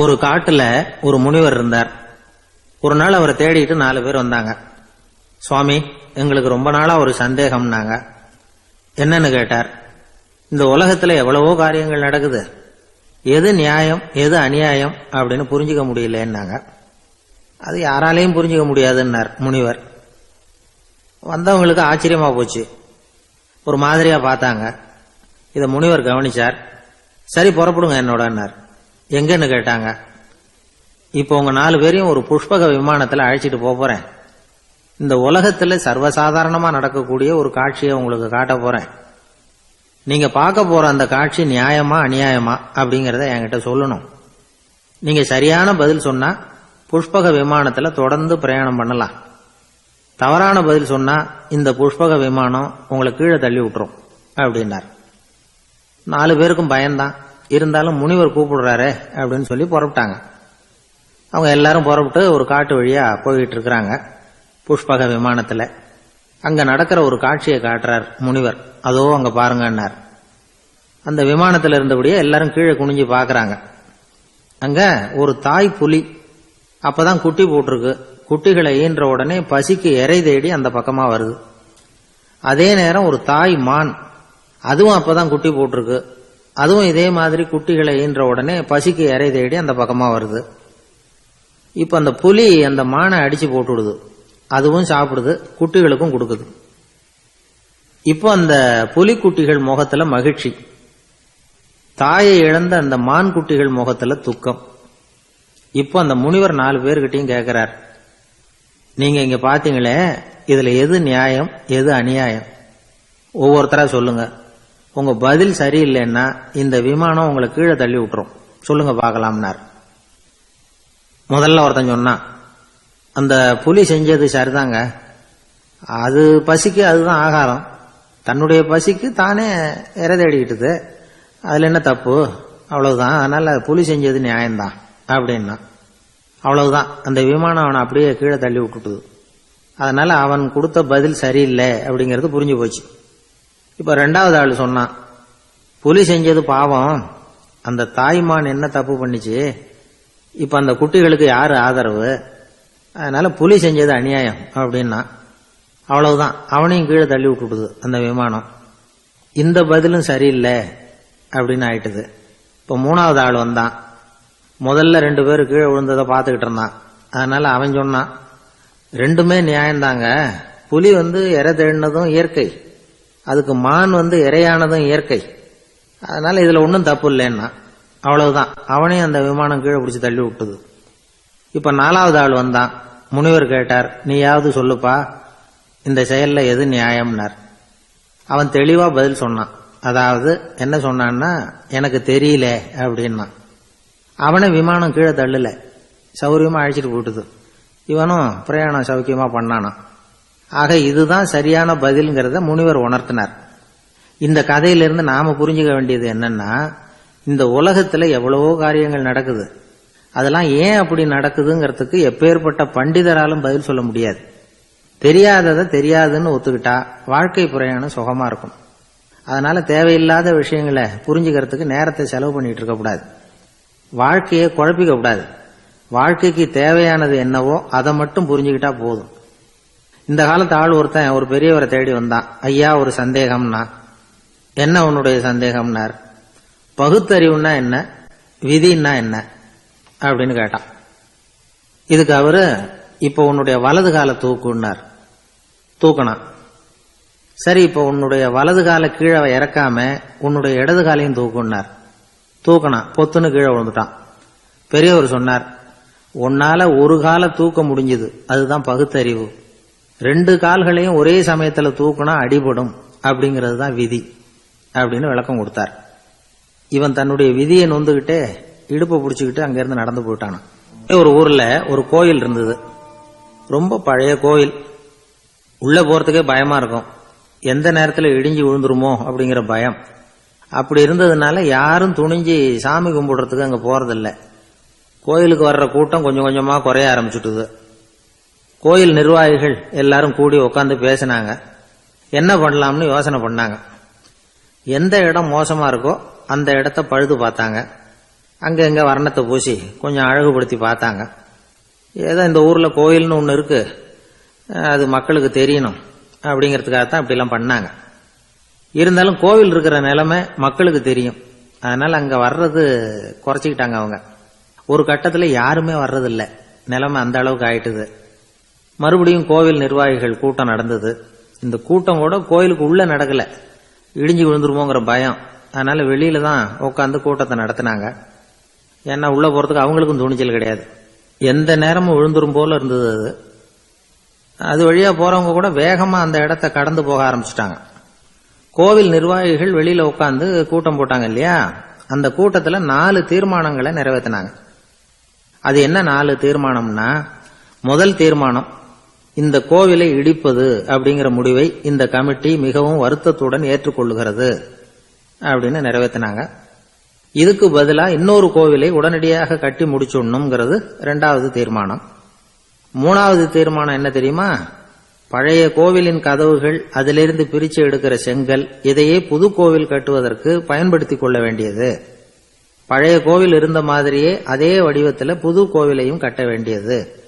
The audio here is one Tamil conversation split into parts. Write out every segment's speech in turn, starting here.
ஒரு காட்டுல ஒரு முனிவர் இருந்தார். ஒரு நாள் அவரை தேடிட்டு நாலு பேர் வந்தாங்க. சுவாமி எங்களுக்கு ரொம்ப நாளா ஒரு சந்தேகம்னாங்க. என்னன்னு கேட்டார். இந்த உலகத்துல எவ்வளவோ காரியங்கள் நடக்குது. எது நியாயம் எது அநியாயம் அப்படின்னு புரிஞ்சுக்க முடியலன்னாங்க. அது யாராலையும் புரிஞ்சுக்க முடியாதுன்னார் முனிவர். வந்தவங்களுக்கு ஆச்சரியமா போச்சு. ஒரு மாதிரியா பார்த்தாங்க. இதை முனிவர் கவனிச்சார். சரி புறப்படுங்க என்னோடன்னார். எங்கன்னு கேட்டாங்க. இப்போ உங்க நாலு பேரையும் ஒரு புஷ்பக விமானத்துல அழைச்சிட்டு போறேன். இந்த உலகத்துல சர்வசாதாரணமா நடக்கக்கூடிய ஒரு காட்சியை உங்களுக்கு காட்ட போறேன். நீங்க பார்க்க போற அந்த காட்சி நியாயமா அநியாயமா அப்படிங்கறத என்கிட்ட சொல்லணும். நீங்க சரியான பதில் சொன்னா புஷ்பக விமானத்துல தொடர்ந்து பிரயாணம் பண்ணலாம். தவறான பதில் சொன்னா இந்த புஷ்பக விமானம் உங்களை கீழே தள்ளி விட்டுரும் அப்படின்னார். நாலு பேருக்கும் பயம்தான். இருந்தாலும் முனிவர் கூப்பிடுறாரே அப்படின்னு சொல்லி புறப்பட்டாங்க. அவங்க எல்லாரும் புறப்பட்டு ஒரு காட்டு வழியா போயிட்டு இருக்கிறாங்க புஷ்பக விமானத்துல. அங்க நடக்கிற ஒரு காட்சியை காட்டுறார் முனிவர். அதோ அங்க பாருங்கன்னார். அந்த விமானத்துல இருந்தபடியே எல்லாரும் கீழே குனிஞ்சு பாக்குறாங்க. அங்க ஒரு தாய் புலி அப்பதான் குட்டி போட்டிருக்கு. குட்டிகளை ஈன்ற உடனே பசிக்கு எரை தேடி அந்த பக்கமா வருது. அதே நேரம் ஒரு தாய் மான் அதுவும் அப்பதான் குட்டி போட்டிருக்கு. அதுவும் இதே மாதிரி குட்டிகளை ஈன்ற உடனே பசிக்கு இறை தேடி அந்த பக்கமாக வருது. இப்போ அந்த புலி அந்த மானை அடித்து போட்டுவிடுது அதுவும் சாப்பிடுது குட்டிகளுக்கும் கொடுக்குது. இப்போ அந்த புலி குட்டிகள் மகிழ்ச்சி. தாயை இழந்த அந்த மான் குட்டிகள் முகத்தில் துக்கம். இப்போ அந்த முனிவர் நாலு பேர்கிட்டையும் கேட்குறார் நீங்கள் இங்கே பார்த்தீங்களே இதில் எது நியாயம் எது அநியாயம்? ஒவ்வொருத்தராக சொல்லுங்கள் உங்க பதில் சரியில்லைன்னா இந்த விமானம் உங்களை கீழே தள்ளி விட்டுரும். சொல்லுங்க பார்க்கலாம்னார். முதல்ல ஒருத்தன் சொன்னான் அந்த புலி செஞ்சது சரிதாங்க. அது பசிக்கு அதுதான் ஆகாரம். தன்னுடைய பசிக்கு தானே இற தேடிக்கிட்டுது அதுல என்ன தப்பு? அவ்வளவுதான். அதனால புலி செஞ்சது நியாயம்தான் அப்படின்னா. அவ்வளவுதான். அந்த விமானம் அவனை அப்படியே கீழே தள்ளி விட்டுட்டுது. அதனால அவன் கொடுத்த பதில் சரியில்லை அப்படிங்கிறது புரிஞ்சு போச்சு. இப்போ ரெண்டாவது ஆள் சொன்னான் புலி செஞ்சது பாவம். அந்த தாய்மான் என்ன தப்பு பண்ணிச்சு? இப்போ அந்த குட்டிகளுக்கு யார் ஆதரவு? அதனால புலி செஞ்சது அநியாயம் அப்படின்னா அவ்வளவுதான். அவனையும் கீழே தள்ளி விட்டுடுது அந்த விமானம். இந்த பதிலும் சரியில்லை அப்படின்னு ஆயிட்டுது. இப்போ மூணாவது ஆள் வந்தான். முதல்ல ரெண்டு பேர் கீழே விழுந்ததை பார்த்துக்கிட்டு இருந்தான். அதனால அவன் சொன்னான் ரெண்டுமே நியாயம்தாங்க. புலி வந்து இறை தேடினதும் இயற்கை. அதுக்கு மான் வந்து இறையானதும் இயற்கை. அதனால இதுல ஒன்றும் தப்பு இல்லைன்னா அவ்வளவுதான். அவனையும் அந்த விமானம் கீழே பிடிச்சி தள்ளி விட்டுது. இப்ப நாலாவது ஆள் வந்தான். முனிவர் கேட்டார் நீயாவது சொல்லுப்பா இந்த செயல்ல எது நியாயம்னார்? அவன் தெளிவா பதில் சொன்னான். அதாவது என்ன சொன்னான்னா எனக்கு தெரியல அப்படின்னா அவனை விமானம் கீழே தள்ளல. சௌரியமா அழைச்சிட்டு போட்டுது இவனும் பிரயாணம் சௌக்கியமா பண்ணானான். ஆக இதுதான் சரியான பதில்ங்கிறத முனிவர் உணர்த்தினார். இந்த கதையிலிருந்து நாம புரிஞ்சுக்க வேண்டியது என்னன்னா இந்த உலகத்துல எவ்வளவோ காரியங்கள் நடக்குது. அதெல்லாம் ஏன் அப்படி நடக்குதுங்கிறதுக்கு எப்பேற்பட்ட பண்டிதராலும் பதில் சொல்ல முடியாது. தெரியாததை தெரியாதுன்னு ஒத்துக்கிட்டா வாழ்க்கை பிரயாணம் சுகமா இருக்கும். அதனால தேவையில்லாத விஷயங்களை புரிஞ்சுக்கிறதுக்கு நேரத்தை செலவு பண்ணிட்டு இருக்கக்கூடாது வாழ்க்கையை குழப்பிக்க கூடாது. வாழ்க்கைக்கு தேவையானது என்னவோ அதை மட்டும் புரிஞ்சுக்கிட்டா போதும். இந்த காலத்து ஆள் ஒருத்தன் ஒரு பெரியவரை தேடி வந்தான். ஐயா ஒரு சந்தேகம்னா என்ன உன்னுடைய சந்தேகம்னார்? பகுத்தறிவுன்னா என்ன? விதின்னா என்ன? அப்படின்னு கேட்டான். இதுக்கு அவரு இப்போ உன்னுடைய வலது கால தூக்குன்னார். தூக்கணும் சரி இப்போ உன்னுடைய வலது கால கீழே இறக்காம உன்னுடைய இடது காலையும் தூக்குன்னார். தூக்கணும் பொத்துன்னு கீழே விழுந்துட்டான். பெரியவர் சொன்னார் உன்னால ஒரு காலை தூக்க முடிஞ்சது. அதுதான் பகுத்தறிவு. ரெண்டு கால்களையும் ஒரே சமயத்தில் தூக்குனா அடிபடும் அப்படிங்கிறது தான் விதி அப்படின்னு விளக்கம் கொடுத்தார். இவன் தன்னுடைய விதியை நொந்துகிட்டே இடுப்பை பிடிச்சிக்கிட்டு அங்கேருந்து நடந்து போயிட்டானான் ஒரு ஊரில் ஒரு கோயில் இருந்தது. ரொம்ப பழைய கோயில். உள்ளே போகிறதுக்கே பயமாக இருக்கும். எந்த நேரத்தில் இடிஞ்சு விழுந்துருமோ அப்படிங்கிற பயம். அப்படி இருந்ததுனால யாரும் துணிஞ்சு சாமி கும்பிடுறதுக்கு அங்கே போகிறதில்ல கோயிலுக்கு வர்ற கூட்டம் கொஞ்சம் கொஞ்சமாக குறைய ஆரம்பிச்சுட்டுது. கோயில் நிர்வாகிகள் எல்லாரும் கூடி உட்காந்து பேசினாங்க. என்ன பண்ணலாம்னு யோசனை பண்ணாங்க. எந்த இடம் மோசமா இருக்கோ அந்த இடத்த பழுது பார்த்தாங்க. அங்கே இங்கே வர்ணத்தை பூசி கொஞ்சம் அழகுபடுத்தி பார்த்தாங்க. ஏதோ இந்த ஊரில் கோயில்னு ஒன்று இருக்கு. அது மக்களுக்கு தெரியணும் அப்படிங்கிறதுக்காக தான் அப்படிலாம் பண்ணாங்க. இருந்தாலும் கோவில் இருக்கிற நிலைமை மக்களுக்கு தெரியும். அதனால அங்கே வர்றது குறைச்சிக்கிட்டாங்க அவங்க. ஒரு கட்டத்தில் யாருமே வர்றதில்லை. நிலைமை அந்த அளவுக்கு ஆயிட்டுது. மறுபடியும் கோவில் நிர்வாகிகள் கூட்டம் நடந்தது. இந்த கூட்டம் கூட கோயிலுக்கு உள்ள நடக்கல. இடிஞ்சு விழுந்துருமோங்கிற பயம். அதனால வெளியில தான் உட்காந்து கூட்டத்தை நடத்தினாங்க. ஏன்னா உள்ள போறதுக்கு அவங்களுக்கும் துணிச்சல் கிடையாது. எந்த நேரமும் விழுந்துரும் போல இருந்தது அது. அது வழியா போறவங்க கூட வேகமா அந்த இடத்த கடந்து போக ஆரம்பிச்சிட்டாங்க. கோவில் நிர்வாகிகள் வெளியில உட்காந்து கூட்டம் போட்டாங்க இல்லையா? அந்த கூட்டத்துல நாலு தீர்மானங்களை நிறைவேற்றினாங்க அது என்ன நாலு தீர்மானம்னா முதல் தீர்மானம் இந்த கோவிலை இடிப்பது அப்படிங்கிற முடிவை இந்த கமிட்டி மிகவும் வருத்தத்துடன் ஏற்றுக்கொள்ளுகிறது அப்படின்னு நிறைவேற்றினாங்க இதுக்கு பதிலாக இன்னொரு கோவிலை உடனடியாக கட்டி முடிச்சுடணுங்கிறது ரெண்டாவது தீர்மானம். மூணாவது தீர்மானம் என்ன தெரியுமா? பழைய கோவிலின் கதவுகள் அதிலிருந்து பிரித்து எடுக்கிற செங்கல் இதையே புது கோவில் கட்டுவதற்கு பயன்படுத்திக் கொள்ள வேண்டியது. பழைய கோவில் இருந்த மாதிரியே அதே வடிவத்தில் புது கோவிலையும் கட்ட வேண்டியது.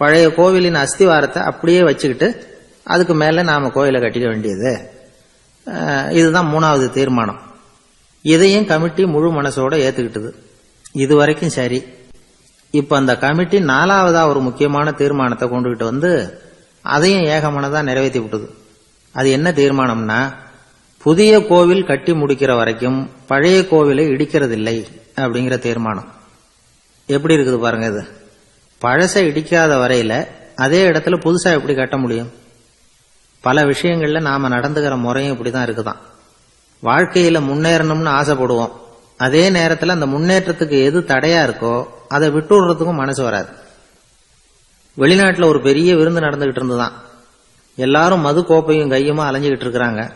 பழைய கோவிலின் அஸ்திவாரத்தை அப்படியே வச்சுக்கிட்டு அதுக்கு மேலே நாம் கோயிலை கட்டிக்க வேண்டியது. இதுதான் மூணாவது தீர்மானம். இதையும் கமிட்டி முழு மனசோட ஏற்றுக்கிட்டது இது வரைக்கும் சரி. இப்போ அந்த கமிட்டி நாலாவதா ஒரு முக்கியமான தீர்மானத்தை கொண்டுகிட்டு வந்து அதையும் ஏகமனதாக நிறைவேற்றி விட்டது. அது என்ன தீர்மானம்னா புதிய கோவில் கட்டி முடிக்கிற வரைக்கும் பழைய கோவிலை இடிக்கிறதில்லை அப்படிங்கிற தீர்மானம். எப்படி இருக்குது பாருங்க இது? பழசை இடிக்காத வரையில அதே இடத்துல புதுசா எப்படி கட்ட முடியும்? பல விஷயங்கள்ல நாம நடந்துக்கிற முறையும் இப்படிதான் இருக்குதான். வாழ்க்கையில முன்னேறணும்னு ஆசைப்படுவோம். அதே நேரத்துல அந்த முன்னேற்றத்துக்கு எது தடையா இருக்கோ அதை விட்டுடுறதுக்கும் மனசு வராது. வெளிநாட்டுல ஒரு பெரிய விருந்து நடந்துகிட்டு இருந்துதான். எல்லாரும் மது கோப்பையும் கையுமா அலைஞ்சுகிட்டு இருக்கிறாங்க.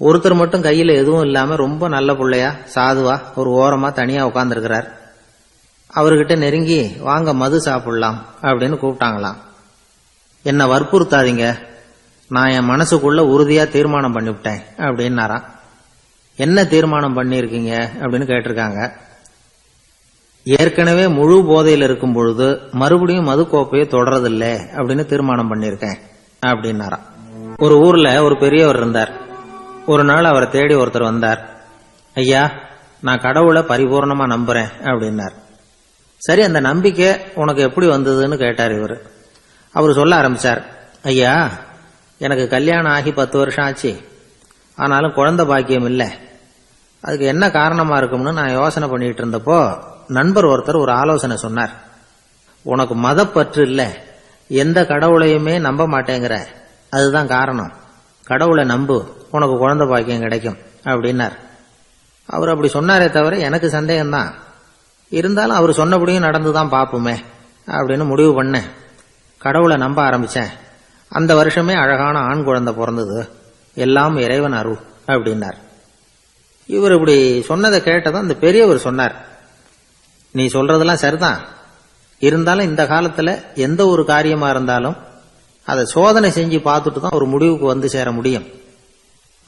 ஒருத்தர் மட்டும் கையில எதுவும் இல்லாம ரொம்ப நல்ல பிள்ளையா சாதுவா ஒரு ஓரமா தனியா உட்காந்துருக்கிறார் அவர்கிட்ட நெருங்கி வாங்க மது சாப்பிடலாம் அப்படின்னு கூப்பிட்டாங்களாம். என்னை வற்புறுத்தாதீங்க. நான் என் மனசுக்குள்ள உறுதியா தீர்மானம் பண்ணிவிட்டேன் அப்படின்னாராம். என்ன தீர்மானம் பண்ணியிருக்கீங்க? அப்படின்னு கேட்டிருக்காங்க. ஏற்கனவே முழு போதையில் இருக்கும் பொழுது மறுபடியும் மது கோப்பையை தொடரதில்லை அப்படின்னு தீர்மானம் பண்ணியிருக்கேன் அப்படின்னாராம். ஒரு ஊர்ல ஒரு பெரியவர் இருந்தார். ஒரு நாள் அவரை தேடி ஒருத்தர் வந்தார். ஐயா நான் கடவுளை பரிபூர்ணமா நம்புறேன் அப்படின்னார். சரி அந்த நம்பிக்கை உனக்கு எப்படி வந்ததுன்னு கேட்டார் இவர். அவர் சொல்ல ஆரம்பிச்சார் ஐயா எனக்கு கல்யாணம் ஆகி பத்து வருஷம் ஆச்சு. ஆனாலும் குழந்தை பாக்கியம் இல்லை. அதுக்கு என்ன காரணமா இருக்கும்னு நான் யோசனை பண்ணிட்டு இருந்தப்போ நண்பர் ஒருத்தர் ஒரு ஆலோசனை சொன்னார். உனக்கு மதப்பற்று இல்லை. எந்த கடவுளையுமே நம்ப மாட்டேங்கிற. அதுதான் காரணம். கடவுளை நம்பு. உனக்கு குழந்தை பாக்கியம் கிடைக்கும். அப்படின்னார். அவர் அப்படி சொன்னாரே தவிர எனக்கு சந்தேகம்தான். இருந்தாலும் அவர் சொன்னபடியும் நடந்துதான் பார்ப்போமே அப்படின்னு முடிவு பண்ணேன் கடவுளை நம்ப ஆரம்பிச்சேன். அந்த வருஷமே அழகான ஆண் குழந்தை பிறந்தது. எல்லாம் இறைவன் அருள் அப்படின்னார். இவர் இப்படி சொன்னதை கேட்டதும் அந்த பெரியவர் சொன்னார் நீ சொல்றதெல்லாம் சரிதான். இருந்தாலும் இந்த காலத்துல எந்த ஒரு காரியமா இருந்தாலும் அதை சோதனை செஞ்சு பார்த்துட்டு தான் ஒரு முடிவுக்கு வந்து சேர முடியும்.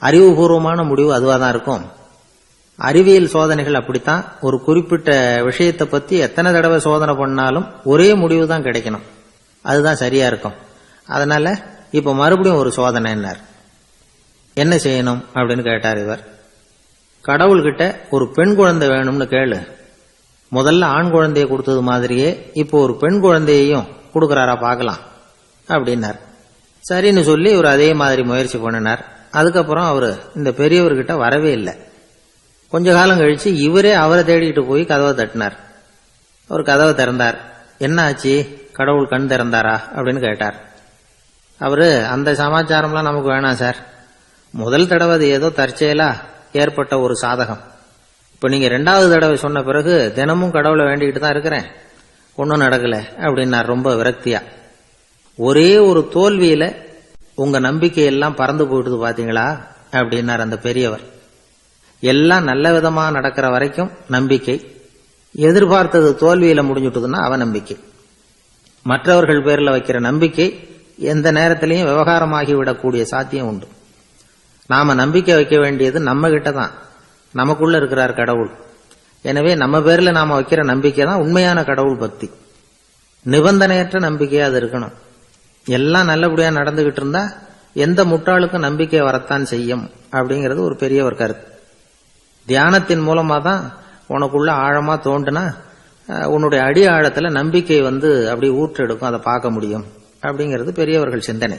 அறிவுபூர்வமான முடிவு அதுவாக தான் இருக்கும். அறிவியல் சோதனைகள் அப்படித்தான். ஒரு குறிப்பிட்ட விஷயத்தை பத்தி எத்தனை தடவை சோதனை பண்ணாலும் ஒரே முடிவு தான் கிடைக்கணும். அதுதான் சரியா இருக்கும். அதனால இப்ப மறுபடியும் ஒரு சோதனைன்னார். என்ன செய்யணும் அப்படின்னு கேட்டார் இவர். கடவுள்கிட்ட ஒரு பெண் குழந்தை வேணும்னு கேளு. முதல்ல ஆண் குழந்தையை கொடுத்தது மாதிரியே இப்போ ஒரு பெண் குழந்தையையும் கொடுக்கறாரா பார்க்கலாம். அப்படின்னார். சரின்னு சொல்லி இவர் அதே மாதிரி முயற்சி பண்ணினார். அதுக்கப்புறம் அவர் இந்த பெரியவர்கிட்ட வரவே இல்லை. கொஞ்ச காலம் கழிச்சு இவரே அவரை தேடிட்டு போய் கதவை தட்டினார். அவர் கதவை திறந்தார். என்ன ஆச்சு? கடவுள் கண் திறந்தாரா? அப்படின்னு கேட்டார். அவரு அந்த சமாச்சாரம்லாம் நமக்கு வேணாம் சார். முதல் தடவை அது ஏதோ தற்செயலா ஏற்பட்ட ஒரு சாதகம். இப்போ நீங்க ரெண்டாவது தடவை சொன்ன பிறகு தினமும் கடவுளை வேண்டிக்கிட்டு தான் இருக்கிறேன். ஒன்றும் நடக்கல அப்படின்னார் ரொம்ப விரக்தியா. ஒரே ஒரு தோல்வியில உங்க நம்பிக்கையெல்லாம் பறந்து போயிடுது பாத்தீங்களா? அப்படின்னார் அந்த பெரியவர். எல்லாம் நல்ல விதமாக நடக்கிற வரைக்கும் நம்பிக்கை. எதிர்பார்த்தது தோல்வியில் முடிஞ்சுட்டுதுன்னா அவநம்பிக்கை மற்றவர்கள் பேரில் வைக்கிற நம்பிக்கை எந்த நேரத்திலையும் விவகாரமாகி விடக்கூடிய சாத்தியம் உண்டு. நாம நம்பிக்கை வைக்க வேண்டியது நம்ம கிட்ட தான். நமக்குள்ள இருக்கிறார் கடவுள். எனவே நம்ம பேரில் நாம வைக்கிற நம்பிக்கை தான் உண்மையான கடவுள் பக்தி. நிபந்தனையற்ற நம்பிக்கையா அது இருக்கணும். எல்லாம் நல்லபடியா நடந்துகிட்டு இருந்தா எந்த முட்டாளுக்கும் நம்பிக்கை வரத்தான் செய்யும் அப்படிங்கிறது ஒரு பெரிய ஒரு கருத்து. தியானத்தின் மூலமா தான் உனக்குள்ள ஆழமா தோண்டுனா உன்னுடைய அடி ஆழத்துல நம்பிக்கை வந்து அப்படி ஊற்றெடுக்கும் அதை பார்க்க முடியும். அப்படிங்கிறது பெரியவர்கள் சிந்தனை.